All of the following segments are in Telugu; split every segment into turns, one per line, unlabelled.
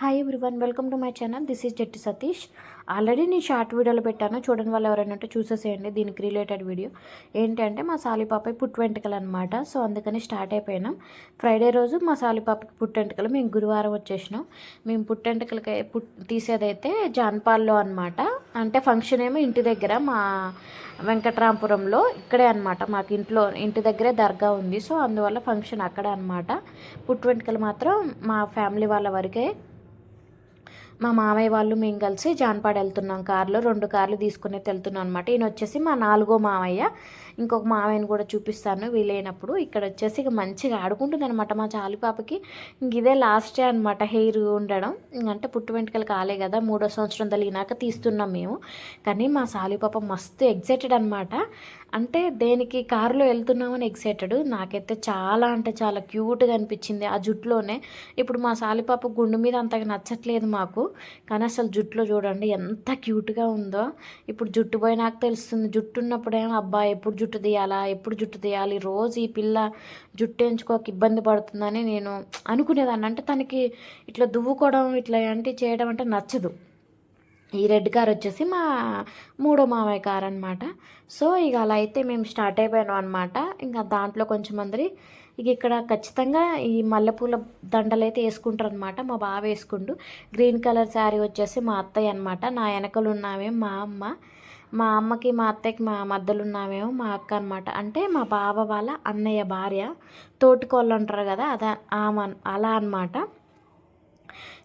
Hi everyone welcome to my channel this is Jatti Satish already నేను షార్ట్ వీడియోలో పెట్టాను. చూడని వాళ్ళు ఎవరైనా ఉంటే చూసేసేయండి. దీనికి రిలేటెడ్ వీడియో ఏంటంటే మా సాలిపాపకి పుట్టు వెంటకలు అనమాట సో అందుకని స్టార్ట్ అయిపోయినాం. ఫ్రైడే రోజు మా సాలిపాపకి పుట్టు వెంటకలు మేము గురువారం వచ్చేసినాం. మేము పుట్టు వెంటకలకి పుట్ తీసేదైతే జాన్పాల్లో అనమాట అంటే ఫంక్షన్ ఏమో ఇంటి దగ్గర మా వెంకట్రాంపురంలో ఇక్కడే అనమాట మాకు ఇంట్లో ఇంటి దగ్గరే దర్గా ఉంది. సో అందువల్ల ఫంక్షన్ అక్కడే అనమాట పుట్టు వెంట్రుకలు మాత్రం మా ఫ్యామిలీ వాళ్ళ వరకే మా మామయ్య వాళ్ళు మేము కలిసి జాన్పాడు వెళ్తున్నాం కార్లో. రెండు కార్లు తీసుకునే వెళ్తున్నాం అనమాట ఈయన వచ్చేసి మా నాలుగో మామయ్య. ఇంకొక మామయ్యని కూడా చూపిస్తాను. వీలైనప్పుడు ఇక్కడ వచ్చేసి ఇక మంచిగా ఆడుకుంటుంది అనమాట మా చాలి పాపకి. ఇంక ఇదే లాస్ట్ అనమాట హెయిర్ ఉండడం. అంటే పుట్టు వెంట్రుకలు కాలే కదా మూడో సంవత్సరం తగినాక తీస్తున్నాం మేము. కానీ మా సాలి పాప మస్తు ఎగ్జైటెడ్ అనమాట అంటే దేనికి కారులో వెళ్తున్నామని ఎక్సైటెడ్. నాకైతే చాలా అంటే చాలా క్యూట్గా అనిపించింది ఆ జుట్టులోనే. ఇప్పుడు మా సాలిపాప గుండు మీద అంతగా నచ్చట్లేదు మాకు. కానీ అసలు జుట్టులో చూడండి ఎంత క్యూట్గా ఉందో. ఇప్పుడు జుట్టు పోయి నాకు తెలుస్తుంది జుట్టు ఉన్నప్పుడేమో అబ్బా ఎప్పుడు జుట్టు తీయాలా ఎప్పుడు జుట్టు తీయాలి రోజు ఈ పిల్ల జుట్టు ఎంచుకోక ఇబ్బంది పడుతుందని నేను అనుకునేదాన్ని. అంటే తనకి ఇట్లా దువ్వుకోవడం ఇట్లా ఏంటి చేయడం అంటే నచ్చదు. ఈ రెడ్ కార్ వచ్చేసి మా మూడో మామయ్య కార్ అనమాట సో ఇక అలా అయితే మేము స్టార్ట్ అయిపోయాం అనమాట ఇంకా దాంట్లో కొంచెం మంది ఇక ఇక్కడ ఖచ్చితంగా ఈ మల్లెపూల దండలు అయితే వేసుకుంటారు అనమాట మా బావ వేసుకుండు. గ్రీన్ కలర్ శారీ వచ్చేసి మా అత్తయ్య అనమాట నా వెనకలు ఉన్నామే మా అమ్మ. మా అమ్మకి మా అత్తయ్యకి మా మద్దలు ఉన్నామేమో మా అక్క అనమాట అంటే మా బావ వాళ్ళ అన్నయ్య భార్య తోటికోళ్ళు అంటారు కదా అదే ఆమె అలా అనమాట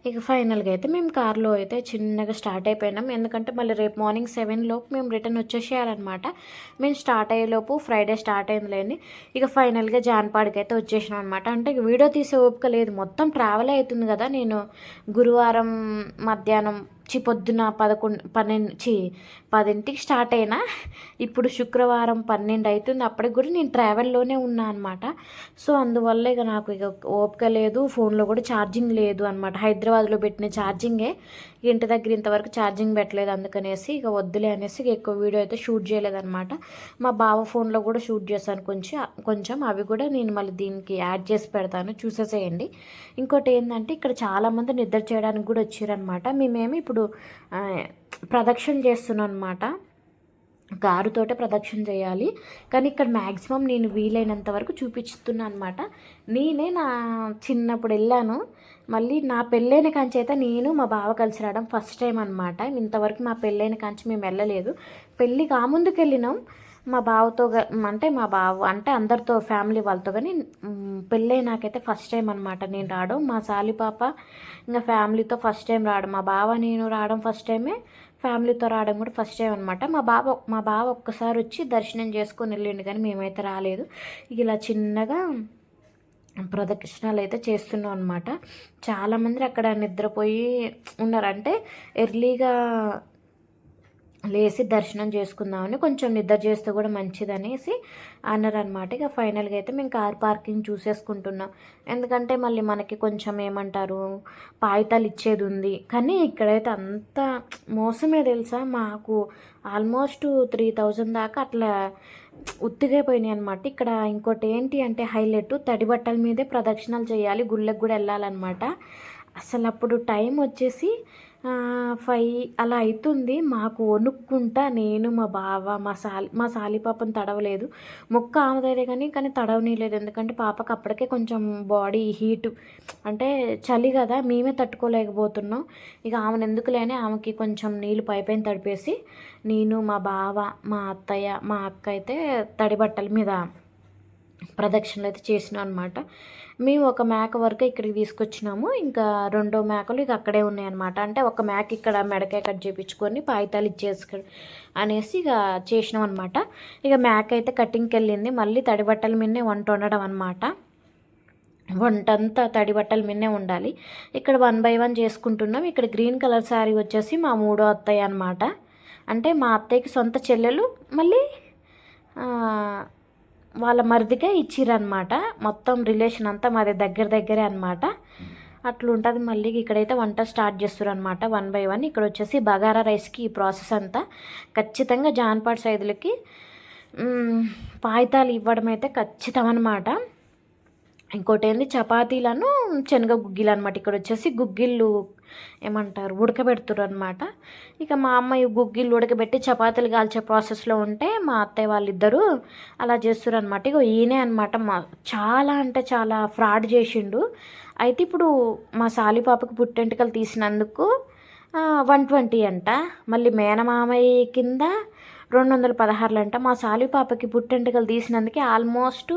ఇక ఫైనల్గా అయితే మేము కార్లో అయితే చిన్నగా స్టార్ట్ అయిపోయినాం. ఎందుకంటే మళ్ళీ రేపు మార్నింగ్ సెవెన్ లోపు మేము రిటర్న్ వచ్చేసేయాలన్నమాట. మేము స్టార్ట్ అయ్యేలోపు ఫ్రైడే స్టార్ట్ అయిందిలేండి. ఇక ఫైనల్గా జాన్పాడికి అయితే వచ్చేసినాం అనమాట అంటే వీడియో తీసే ఓపిక లేదు. మొత్తం ట్రావెల్ అవుతుంది కదా. నేను గురువారం మధ్యాహ్నం చి పొద్దున పదకొండు పన్నెండు చి పదింటికి స్టార్ట్ అయినా ఇప్పుడు శుక్రవారం పన్నెండు అవుతుంది అప్పటికి కూడా నేను ట్రావెల్లోనే ఉన్నా అనమాట సో అందువల్ల ఇక నాకు ఇక ఓపిక లేదు ఫోన్లో కూడా ఛార్జింగ్ లేదు అనమాట హైదరాబాద్లో పెట్టిన ఛార్జింగే ఇంటి దగ్గర ఇంతవరకు ఛార్జింగ్ పెట్టలేదు అందుకనేసి ఇక వద్దులే అనేసి ఎక్కువ వీడియో అయితే షూట్ చేయలేదన్నమాట. మా బావ ఫోన్లో కూడా షూట్ చేశాను కొంచెం కొంచెం. అవి కూడా నేను మళ్ళీ దీనికి యాడ్ చేసి పెడతాను. చూసేసేయండి. ఇంకోటి ఏంటంటే ఇక్కడ చాలామంది నిద్ర చేయడానికి కూడా వచ్చారనమాట మేమేమి ఇప్పుడు ప్రదక్షిణ చేస్తున్నాం అనమాట కారుతోటే ప్రదక్షిణ చేయాలి. కానీ ఇక్కడ మ్యాక్సిమం నేను వీలైనంత వరకు చూపిస్తున్నా అనమాట నేనే నా చిన్నప్పుడు వెళ్ళాను. మళ్ళీ నా పెళ్ళైన కాంచి నేను మా బావ కలిసి రావడం ఫస్ట్ టైం అనమాట ఇంతవరకు మా పెళ్ళైన కాంచి మేము వెళ్ళలేదు. పెళ్ళి కాముందుకు వెళ్ళినాం మా బావతో అంటే మా బావ అంటే అందరితో ఫ్యామిలీ వాళ్ళతో కానీ పెళ్ళై నాకైతే ఫస్ట్ టైం అనమాట నేను రావడం. మా సాలి పాప ఇంకా ఫ్యామిలీతో ఫస్ట్ టైం రావడం. మా బావ నేను రావడం ఫస్ట్ టైమే ఫ్యామిలీతో రావడం కూడా ఫస్ట్ టైం అనమాట మా బావ మా బావ ఒక్కసారి వచ్చి దర్శనం చేసుకొని వెళ్ళిండు కానీ మేమైతే రాలేదు. ఇలా చిన్నగా ప్రదక్షిణాలు అయితే చేస్తున్నాం అనమాట చాలామంది అక్కడ నిద్రపోయి ఉన్నారంటే ఎర్లీగా లేచి దర్శనం చేసుకుందామని కొంచెం నిద్ర చేస్తే కూడా మంచిదనేసి అన్నారనమాట ఇక ఫైనల్గా అయితే మేము కార్ పార్కింగ్ చూసేసుకుంటున్నాం. ఎందుకంటే మళ్ళీ మనకి కొంచెం ఏమంటారు పాయితాలు ఇచ్చేది ఉంది. కానీ ఇక్కడైతే అంత మోసమే తెలుసా? మాకు ఆల్మోస్ట్ త్రీ థౌజండ్ దాకా అట్లా ఉత్తిగైపోయినాయి అనమాట ఇక్కడ ఇంకోటి ఏంటి అంటే హైలైట్ తడి బట్టల మీదే ప్రదక్షిణాలు చేయాలి గుళ్ళకి కూడా వెళ్ళాలన్నమాట. అసలు అప్పుడు టైం వచ్చేసి ఫైవ్ అలా అవుతుంది మాకు వణుక్కుంటా నేను మా బావ మా సాలి మా సాలి పాపను తడవలేదు. మొక్క ఆమెదైతే కానీ కానీ తడవనీయలేదు. ఎందుకంటే పాపకు అప్పటికే కొంచెం బాడీ హీట్ అంటే చలి కదా మేమే తట్టుకోలేకపోతున్నాం. ఇక ఆమెను ఎందుకులేని ఆమెకి కొంచెం నీళ్ళు పైపైన తడిపేసి నేను మా బావ మా అత్తయ్య మా అక్క అయితే తడి బట్టల మీద ప్రదక్షిణలు అయితే చేసినాం అనమాట మేము ఒక మేక వరకు ఇక్కడికి తీసుకొచ్చినాము. ఇంకా రెండో మేకలు ఇక అక్కడే ఉన్నాయన్నమాట. అంటే ఒక మేక ఇక్కడ మెడకాయ కట్ చేయించుకొని పాయితాలు ఇచ్చేసు అనేసి ఇక చేసినాం అనమాట ఇక మేక అయితే కటింగ్కి వెళ్ళింది. మళ్ళీ తడి బట్టల మీదనే వంట వండడం అనమాట వంటంతా తడి బట్టల మీదనే ఉండాలి. ఇక్కడ వన్ బై వన్ చేసుకుంటున్నాం. ఇక్కడ గ్రీన్ కలర్ శారీ వచ్చేసి మా మూడో అత్తయ్య అనమాట అంటే మా అత్తయ్యకి సొంత చెల్లెలు. మళ్ళీ వాళ్ళ మరిదికే ఇచ్చిరనమాట మొత్తం రిలేషన్ అంతా మాది దగ్గర దగ్గరే అనమాట అట్లుంటుంది మళ్ళీ ఇక్కడైతే వంట స్టార్ట్ చేస్తారనమాట వన్ బై వన్ ఇక్కడ వచ్చేసి బగారా రైస్కి ఈ ప్రాసెస్ అంతా. ఖచ్చితంగా జాన్పాడ్ సైదులకి పాయితాలు ఇవ్వడం అయితే ఖచ్చితం అనమాట ఇంకోటి ఏంది చపాతీలను శనగ గుగ్గిలు అనమాట ఇక్కడ వచ్చేసి గుగ్గిళ్ళు ఏమంటారు? ఉడకబెడుతురు అనమాట ఇక మా అమ్మ ఈ గుగ్గిళ్ళు ఉడకబెట్టి చపాతీలు కాల్చే ప్రాసెస్లో ఉంటే మా అత్తయ్య వాళ్ళిద్దరూ అలా చేస్తారు అనమాట ఇక ఈయనే అనమాట మా చాలా అంటే చాలా ఫ్రాడ్ చేసిండు. అయితే ఇప్పుడు మా సాలిపాపకు పుట్టెంటుకలు తీసినందుకు వన్ ట్వంటీ అంట. మళ్ళీ మేనమామయ్య కింద రెండు వందల పదహారులు అంట మా సాలి పాపకి పుట్టెంటుకలు తీసినందుకే ఆల్మోస్ట్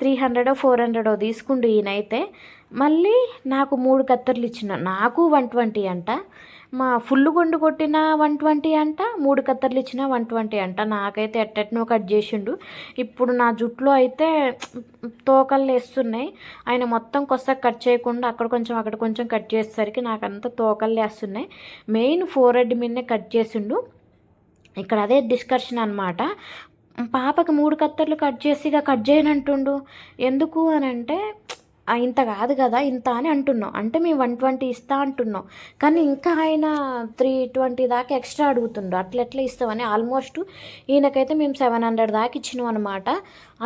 త్రీ హండ్రెడో ఫోర్ హండ్రెడో తీసుకుండు ఈయనైతే. మళ్ళీ నాకు మూడు కత్తెరలు ఇచ్చిన. నాకు వన్ ట్వంటీ అంట. మా ఫుల్ గుండు కొట్టిన వన్ ట్వంటీ అంట. మూడు కత్తర్లు ఇచ్చిన వన్ ట్వంటీ అంట. నాకైతే ఎట్టెట్నో కట్ చేసిండు. ఇప్పుడు నా జుట్టులో అయితే తోకలు వేస్తున్నాయి ఆయన మొత్తం కొత్త కట్ చేయకుండా అక్కడ కొంచెం అక్కడ కొంచెం కట్ చేసేసరికి నాకు తోకలు వేస్తున్నాయి మెయిన్ ఫోర్ హెడ్ మీదనే కట్ చేసిండు. ఇక్కడ అదే డిస్కషన్ అనమాట పాపకి మూడు కత్తర్లు కట్ చేసి ఇక కట్ చేయనంటుండు. ఎందుకు అని అంటే ఇంత కాదు కదా ఇంత అని అంటున్నాం. అంటే మేము వన్ ట్వంటీ ఇస్తా అంటున్నాం. కానీ ఇంకా ఆయన త్రీ ట్వంటీ దాకా ఎక్స్ట్రా అడుగుతుండు. అట్లెట్లా ఇస్తామని ఆల్మోస్ట్ ఈయనకైతే మేము సెవెన్ హండ్రెడ్ దాకా ఇచ్చినాం అనమాట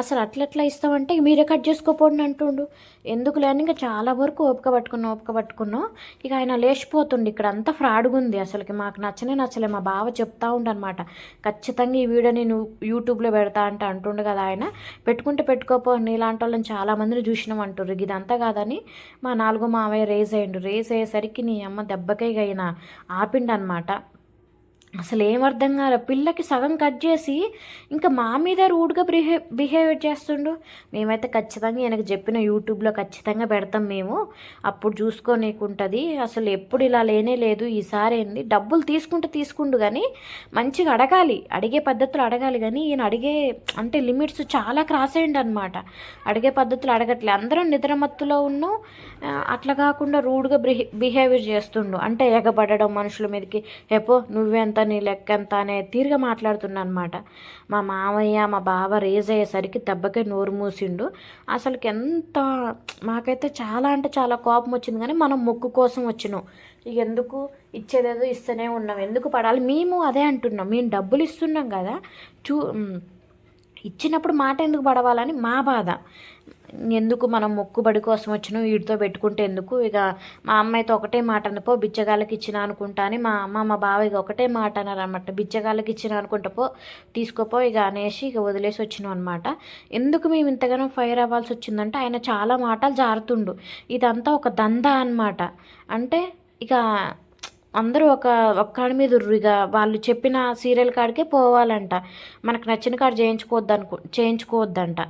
అసలు అట్లా ఎట్లా ఇస్తామంటే మీరే కట్ చేసుకోపోండి అంటుండు. ఎందుకు లేని ఇంకా చాలా వరకు ఓపిక పట్టుకున్నాం ఓపిక పట్టుకున్నాం. ఇక ఆయన లేచిపోతుండు. ఇక్కడ అంతా ఫ్రాడ్గా ఉంది అసలుకి. మాకు నచ్చనే నచ్చలే. మా బావ చెప్తా ఉండనమాట ఖచ్చితంగా ఈ వీడియో నేను యూట్యూబ్లో పెడతా అంటే అంటుండు కదా ఆయన. పెట్టుకుంటే పెట్టుకోపో. నీలాంటి వాళ్ళని చాలా మందిని చూసినాం అంటారు ఇదంతా కాదని మా నాలుగో మావయ్య రేజ్ అయ్యిండు. రేజ్ అయ్యేసరికి నీ అమ్మ దెబ్బకై ఆపిండనమాట. అసలు ఏం అర్థం కాలే. పిల్లకి సగం కట్ చేసి ఇంకా మా మీద రూడ్గా బిహే బిహేవియర్ చేస్తుండు. మేమైతే ఖచ్చితంగా ఈయనకు చెప్పిన యూట్యూబ్లో ఖచ్చితంగా పెడతాం మేము. అప్పుడు చూసుకోనీకుంటుంది అసలు ఎప్పుడు ఇలా లేనే లేదు. ఈసారి ఏంది? డబ్బులు తీసుకుంటే తీసుకుండు కానీ మంచిగా అడగాలి. అడిగే పద్ధతులు అడగాలి కానీ ఈయన అడిగే అంటే లిమిట్స్ చాలా క్రాస్ అయ్యండి అనమాట అడిగే పద్ధతులు అడగట్లే. అందరం నిద్రమత్తులో ఉన్నాం అట్లా కాకుండా రూడ్గా బిహే బిహేవియర్ చేస్తుండు. అంటే ఎగబడడం మనుషుల మీదకి. ఎపో నువ్వెంత నీ లెక్క ఎంత అనే తీరుగా మాట్లాడుతున్నా అనమాట మా మామయ్య మా బావ రేజ్ అయ్యేసరికి దెబ్బకే నోరు మూసిండు. అసలుకి ఎంత మాకైతే చాలా అంటే చాలా కోపం వచ్చింది కానీ మనం మొక్కు కోసం వచ్చినాం. ఇక ఎందుకు? ఇచ్చేదేదో ఇస్తూనే ఉన్నాం. ఎందుకు పడాలి? మేము అదే అంటున్నాం. మేము డబ్బులు ఇస్తున్నాం కదా. చూ ఇచ్చినప్పుడు మాట ఎందుకు పడవాలని మా బాధ. ఎందుకు మనం మొక్కుబడి కోసం వచ్చిన? వీటితో పెట్టుకుంటే ఎందుకు? ఇక మా అమ్మాయితో ఒకటే మాట అనుకో బిచ్చగాళ్ళకి ఇచ్చిన అనుకుంటా అని మా అమ్మ మా బావ ఇక ఒకటే మాట అన్నారనమాట బిచ్చగాళ్ళకి ఇచ్చిన అనుకుంటా పో తీసుకోపో ఇక అనేసి ఇక వదిలేసి వచ్చినాం అనమాట ఎందుకు మేము ఇంతగానో ఫైర్ అవ్వాల్సి వచ్చిందంటే ఆయన చాలా మాటలు జారుతుండు. ఇదంతా ఒక దందా అన్నమాట. అంటే ఇక అందరూ ఒక ఒక్కడి మీద ఉర్రిగా ఇక వాళ్ళు చెప్పిన సీరియల్ కాడికే పోవాలంట. మనకు నచ్చిన కాడ చేయించుకోవద్దు అనుకో చేయించుకోవద్దంట.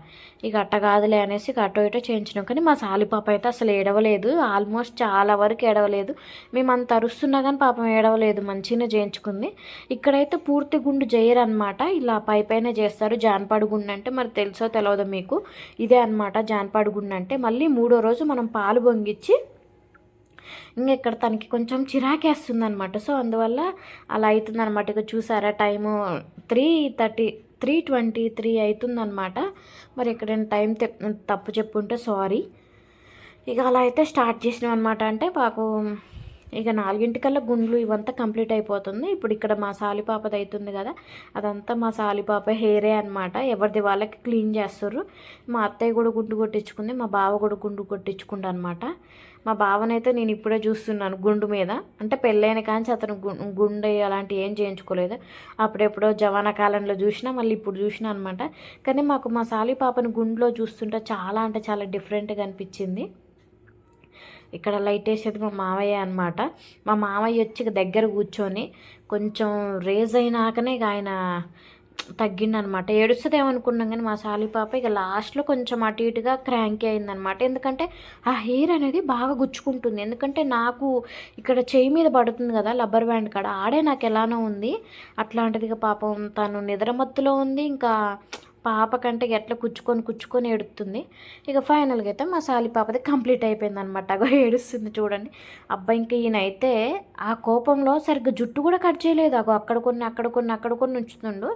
ఇక అట్ట కాదులే అనేసి ఇక అటో ఇటో చేయించినాం. కానీ మా సాలిపాప అయితే అసలు ఏడవలేదు. ఆల్మోస్ట్ చాలా వరకు ఏడవలేదు. మేము అంత అరుస్తున్నా కానీ పాపం ఏడవలేదు. మంచిగానే చేయించుకుంది. ఇక్కడైతే పూర్తి గుండు చేయరనమాట ఇలా పై పైన చేస్తారు. జాన్పాడు గుండు అంటే మరి తెలుసో తెలియదు మీకు. ఇదే అనమాట జాన్పాడు గుండు అంటే. మళ్ళీ మూడో రోజు మనం పాలు పొంగిచ్చి ఇంకా ఇక్కడ తనకి కొంచెం చిరాకేస్తుంది అనమాట సో అందువల్ల అలా అవుతుంది అనమాట ఇక చూసారా time three thirty three twenty three అవుతుందన్నమాట మరి ఎక్కడైనా టైం తప్పు చెప్పుంటే సారీ. ఇక అలా అయితే స్టార్ట్ చేసినాం అనమాట అంటే మాకు ఇక నాలుగింటికల్లా గుండ్లు ఇవంతా కంప్లీట్ అయిపోతుంది. ఇప్పుడు ఇక్కడ మా సాలిపాపది అవుతుంది కదా అదంతా మా సాలిపాప హెయిరే అనమాట ఎవరిది వాళ్ళకి క్లీన్ చేస్తారు. మా అత్తయ్య కూడా గుండు కొట్టించుకుంది మా బావ కూడా గుండు కొట్టించుకుంటా అనమాట మా బావనైతే నేను ఇప్పుడే చూస్తున్నాను గుండు మీద. అంటే పెళ్ళైన కానీ అతను గుండె అలాంటివి ఏం చేయించుకోలేదు. అప్పుడెప్పుడో జవానా కాలంలో చూసినా మళ్ళీ ఇప్పుడు చూసినా అనమాట కానీ మాకు మా సాలి పాపని గుండెలో చూస్తుంటే చాలా అంటే చాలా డిఫరెంట్గా అనిపించింది. ఇక్కడ లైట్ వేసేది మా మావయ్య అనమాట మా మావయ్య వచ్చి ఇక దగ్గర కూర్చొని కొంచెం రేజ్ అయినాకనే ఇక ఆయన తగ్గిండనమాట ఏడుస్తుందేమనుకున్నాం కానీ మా సాలి పాప ఇక లాస్ట్లో కొంచెం అటు ఇటుగా క్రాంకీ అయిందనమాట ఎందుకంటే ఆ హెయిర్ అనేది బాగా గుచ్చుకుంటుంది. ఎందుకంటే నాకు ఇక్కడ చేయి మీద పడుతుంది కదా లబ్బర్ బ్యాండ్ కాడ. ఆడే నాకు ఎలానో ఉంది. అట్లాంటిది ఇక పాపం తను నిద్రమత్తులో ఉంది. ఇంకా పాప కంటే ఎట్లా కుచ్చుకొని కుచ్చుకొని ఏడుతుంది. ఇక ఫైనల్గా అయితే మా సాలి పాపది కంప్లీట్ అయిపోయింది అనమాట అగో ఏడుస్తుంది చూడండి. అబ్బాయి ఇంకా ఈయన అయితే ఆ కోపంలో సరిగ్గా జుట్టు కూడా కట్ చేయలేదు. అగో అక్కడ కొన్ని అక్కడ కొన్ని అక్కడ కొన్ని ఉంచుతుండు.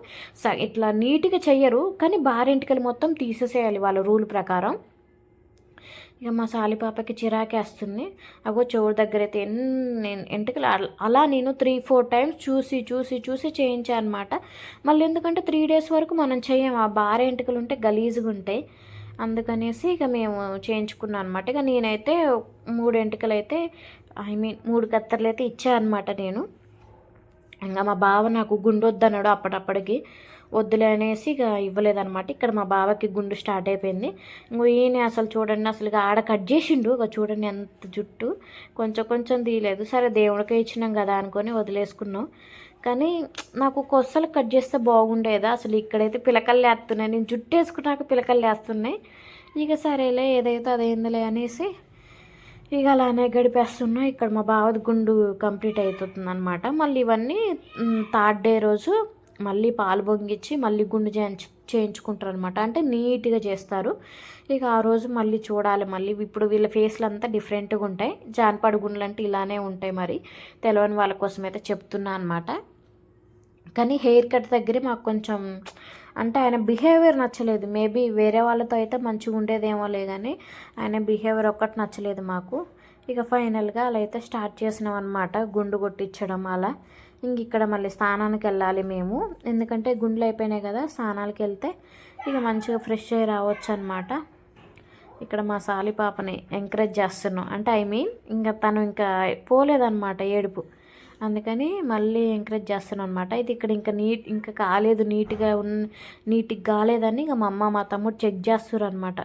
ఇట్లా నీట్గా చెయ్యరు కానీ బారింటికలు మొత్తం తీసేసేయాలి వాళ్ళ రూల్ ప్రకారం. ఇక మా సాలిపాపకి చిరాకేస్తుంది. అగో చెవుడు దగ్గర అయితే ఎన్ని ఎంటికలు అలా నేను త్రీ ఫోర్ టైమ్స్ చూసి చూసి చూసి చేయించాను అనమాట మళ్ళీ ఎందుకంటే త్రీ డేస్ వరకు మనం చేయం ఆ బార ఎంటకలు ఉంటే గలీజ్గా ఉంటాయి. అందుకనేసి ఇక మేము చేయించుకున్నాం అనమాట ఇక నేనైతే మూడు ఎంటకలు అయితే ఐ మీన్ మూడు కత్తెరలు అయితే ఇచ్చా అనమాట నేను. ఇంకా మా బావ నాకు గుండు వద్దన్నాడు అప్పటప్పటికి. వద్దులే అనేసి ఇక ఇవ్వలేదనమాట ఇక్కడ మా బావకి గుండు స్టార్ట్ అయిపోయింది. ఇంకో ఈయన అసలు చూడండి అసలు ఇక ఆడ కట్ చేసిండు. ఇక చూడండి ఎంత జుట్టు. కొంచెం కొంచెం తీయలేదు. సరే దేవుడికే ఇచ్చినాం కదా అనుకొని వదిలేసుకున్నాం. కానీ నాకు కొස්සలు కట్ చేస్తే బాగుండేదా? అసలు ఇక్కడైతే పిలకలు లేస్తున్నాయి. నేను జుట్టు వేసుకున్నాక పిలకలు లేస్తున్నాయి. ఇక సరేలే ఏదైతే అదేందిలే అనేసి ఇక అలానే గడిపేస్తున్నాం. ఇక్కడ మా బావది గుండు కంప్లీట్ అవుతుంది అనమాట మళ్ళీ ఇవన్నీ థర్డ్ డే రోజు మళ్ళీ పాలు పొంగిచ్చి మళ్ళీ గుండు చేయించు చేయించుకుంటారు అనమాట అంటే నీట్గా చేస్తారు. ఇక ఆ రోజు మళ్ళీ చూడాలి మళ్ళీ. ఇప్పుడు వీళ్ళ ఫేస్లు అంతా డిఫరెంట్గా ఉంటాయి. జానపడు గుండ్లు అంటే ఇలానే ఉంటాయి మరి. తెలియని వాళ్ళ కోసం అయితే చెప్తున్నా అనమాట కానీ హెయిర్ కట్ దగ్గరే మాకు కొంచెం అంటే ఆయన బిహేవియర్ నచ్చలేదు. మేబీ వేరే వాళ్ళతో అయితే మంచిగా ఉండేదేమో లే కానీ ఆయన బిహేవియర్ ఒక్కటి నచ్చలేదు మాకు. ఇక ఫైనల్గా అలా అయితే స్టార్ట్ చేసినాం అనమాట గుండు కొట్టించడం అలా. ఇంక ఇక్కడ మళ్ళీ స్నానానికి వెళ్ళాలి మేము. ఎందుకంటే గుండెలు అయిపోయినాయి కదా స్నానాలకు వెళ్తే ఇక మంచిగా ఫ్రెష్ అయ్యి రావచ్చు అనమాట ఇక్కడ మా సాలి పాపని ఎంకరేజ్ చేస్తున్నాం. అంటే ఐ మీన్ ఇంకా తను ఇంకా పోలేదన్నమాట ఏడుపు. అందుకని మళ్ళీ ఎంకరేజ్ చేస్తాను అనమాట అయితే ఇక్కడ ఇంకా నీట్ ఇంకా కాలేదు నీట్గా ఉన్ నీట్గా కాలేదని ఇక మా అమ్మ మా తమ్ముడు చెక్ చేస్తారు అనమాట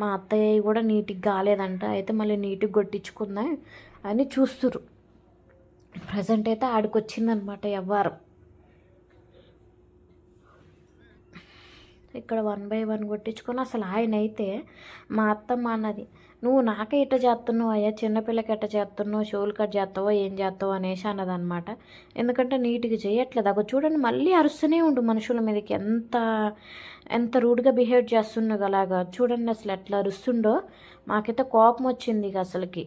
మా అత్తయ్య కూడా నీట్గా కాలేదంట. అయితే మళ్ళీ నీట్గా కొట్టించుకుందా అని చూస్తురు ప్రజెంట్ అయితే ఆడికొచ్చిందనమాట ఎవ్వరం. ఇక్కడ వన్ బై వన్ కొట్టించుకొని అసలు ఆయన అయితే మా అత్తమ్మ అన్నది నువ్వు నాకే ఇట్ట చేస్తున్నావు అయ్యా? చిన్నపిల్లకి ఎట్ట చేస్తున్నావు షోలు కట్ చేస్తావో ఏం చేస్తావో అనేసి అన్నదనమాట. ఎందుకంటే నీట్గా చేయట్లేదు. అక్కడ చూడండి మళ్ళీ అరుస్తూనే ఉండు మనుషుల మీదకి. ఎంత ఎంత రూడ్గా బిహేవ్ చేస్తున్నది అలాగా. చూడండి అసలు ఎట్లా అరుస్తుండో. మాకైతే కోపం వచ్చింది ఇక అసలుకి.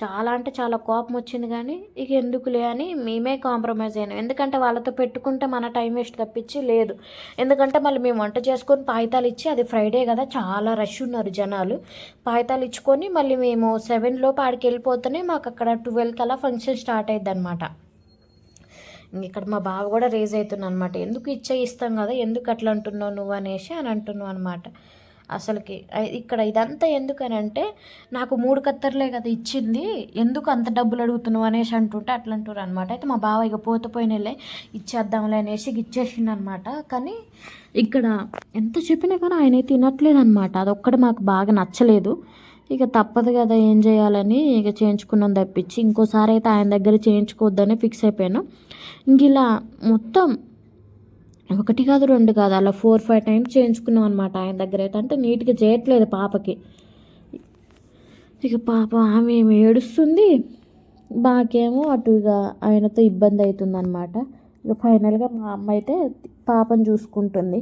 చాలా అంటే చాలా కోపం వచ్చింది కానీ ఇక ఎందుకులే అని మేమే కాంప్రమైజ్ అయినాం. ఎందుకంటే వాళ్ళతో పెట్టుకుంటే మన టైం వేస్ట్ తప్పించి లేదు. ఎందుకంటే మళ్ళీ మేము వంట చేసుకొని పాయితాలు ఇచ్చి అది ఫ్రైడే కదా చాలా రష్ ఉన్నారు జనాలు. పాయితాలు ఇచ్చుకొని మళ్ళీ మేము సెవెన్ పాడికి వెళ్ళిపోతేనే మాకు అక్కడ ట్వెల్వ్ అలా ఫంక్షన్ స్టార్ట్ అయ్యింది అనమాట ఇక్కడ మా బావ కూడా రేజ్ అవుతుంది అనమాట ఎందుకు ఇచ్చే ఇస్తాం కదా ఎందుకు అట్లా అంటున్నావు నువ్వు అనేసి అని అంటున్నావు అనమాట అసలుకి. ఇక్కడ ఇదంతా ఎందుకనంటే నాకు మూడు కత్తర్లే కదా ఇచ్చింది ఎందుకు అంత డబ్బులు అడుగుతున్నావు అనేసి అంటుంటే అట్లా అంటారు అనమాట అయితే మా బావ ఇక పోత పోయినలే ఇచ్చేద్దాంలే అనేసి ఇచ్చేసింది అనమాట కానీ ఇక్కడ ఎంత చెప్పినా కానీ ఆయన అయితే తినట్లేదు అనమాట అదొక్కటి మాకు బాగా నచ్చలేదు. ఇక తప్పదు కదా ఏం చేయాలని ఇక చేయించుకున్నాను తప్పించి ఇంకోసారి అయితే ఆయన దగ్గర చేయించుకోవద్దని ఫిక్స్ అయిపోయాను. ఇంక ఇలా మొత్తం ఒకటి కాదు రెండు కాదు అలా ఫోర్ ఫైవ్ టైమ్స్ చేయించుకున్నాం అనమాట ఆయన దగ్గర. అయితే అంటే నీట్గా చేయట్లేదు పాపకి. ఇక పాప ఆమె ఏమి ఏడుస్తుంది? మాకేమో అటు ఇక ఆయనతో ఇబ్బంది అవుతుంది అనమాట ఇక ఫైనల్గా మా అమ్మ అయితే పాపను చూసుకుంటుంది.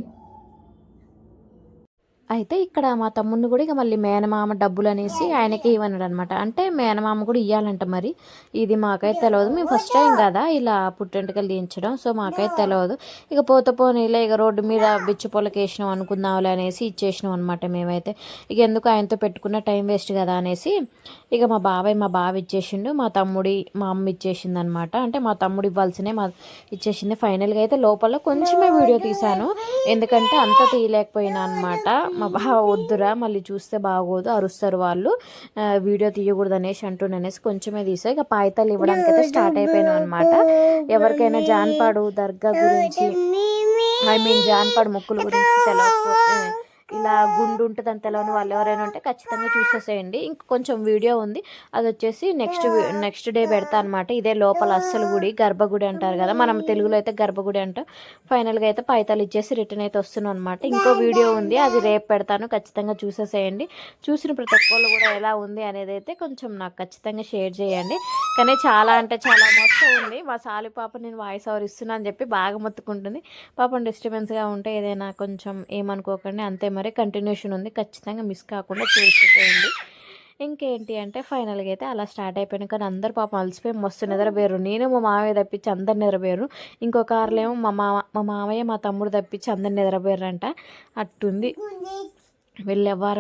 అయితే ఇక్కడ మా తమ్ముడిని కూడా ఇక మళ్ళీ మేనమామ డబ్బులు అనేసి ఆయనకి ఇవ్వన్నాడు అనమాట అంటే మేనమామ కూడా ఇవ్వాలంట మరి. ఇది మాకైతే తెలియదు మేము ఫస్ట్ టైం కదా ఇలా పుట్టెంటుకలు దించడం. సో మాకైతే తెలియదు ఇక పోత పోనీలే ఇక రోడ్డు మీద బిచ్చి పొలకి వేసినాం అనుకుందాంలే అనేసి ఇచ్చేసినాం అనమాట మేమైతే. ఇక ఎందుకు ఆయనతో పెట్టుకున్న టైం వేస్ట్ కదా అనేసి ఇక మా బాబాయ్ మా బావ ఇచ్చేసిండు. మా తమ్ముడి మా అమ్మ ఇచ్చేసింది అనమాట అంటే మా తమ్ముడు ఇవ్వాల్సినే మా ఇచ్చేసింది. ఫైనల్గా అయితే లోపల కొంచెమే వీడియో తీశాను. ఎందుకంటే అంత తీయలేకపోయినా అనమాట. మా బావ వద్దురా మళ్ళీ చూస్తే బాగోదు అరుస్తారు వాళ్ళు. వీడియో తీయకూడదు అనేసి అంటున్నానేసి కొంచెమే తీసా. ఇక పాయితాలు ఇవ్వడానికి అయితే స్టార్ట్ అయిపోయినాం అనమాట ఎవరికైనా జాన్పాడు దర్గా గురించి ఐ మీన్ జాన్పాడు మొక్కుల గురించి తెలవకపోతే ఇలా గుండు ఉంటుంది అని తెలియని వాళ్ళు ఎవరైనా ఉంటే ఖచ్చితంగా చూసేసేయండి. ఇంక కొంచెం వీడియో ఉంది. అది వచ్చేసి నెక్స్ట్ నెక్స్ట్ డే పెడతా అనమాట ఇదే లోపల అస్సలు గుడి గర్భగుడి అంటారు కదా. మనం తెలుగులో అయితే గర్భగుడి అంటాం. ఫైనల్గా అయితే పైతాలు ఇచ్చేసి రిటర్న్ అయితే వస్తున్నాం అనమాట ఇంకో వీడియో ఉంది. అది రేపు పెడతాను. ఖచ్చితంగా చూసేసేయండి. చూసిన ప్రతి ఒక్కళ్ళు కూడా ఎలా ఉంది అనేది అయితే కొంచెం నాకు ఖచ్చితంగా షేర్ చేయండి. కానీ చాలా అంటే చాలా మొత్తం ఉంది. మా సాలి పాప నేను వాయిస్ ఓవర్ ఇస్తున్నా అని చెప్పి బాగా మొత్తుకుంటుంది. పాపం డిస్టర్బెన్స్గా ఉంటే ఏదైనా కొంచెం ఏమనుకోకండి. అంతే మరి. కంటిన్యూషన్ ఉంది. ఖచ్చితంగా మిస్ కాకుండా చూసిపోయింది. ఇంకేంటి అంటే ఫైనల్గా అయితే అలా స్టార్ట్ అయిపోయినా కానీ అందరు పాపం అలసిపోయి మస్తు నిద్రపోయారు. నేను మా మామయ్య తప్పించి అందరు నిద్రపోయారు. ఇంకో కార్లో ఏమో మా మామ మా మామయ్య మా తమ్ముడు తప్పించి అందరు నిద్రపోయారంట. అట్టుంది. వెళ్ళేవారు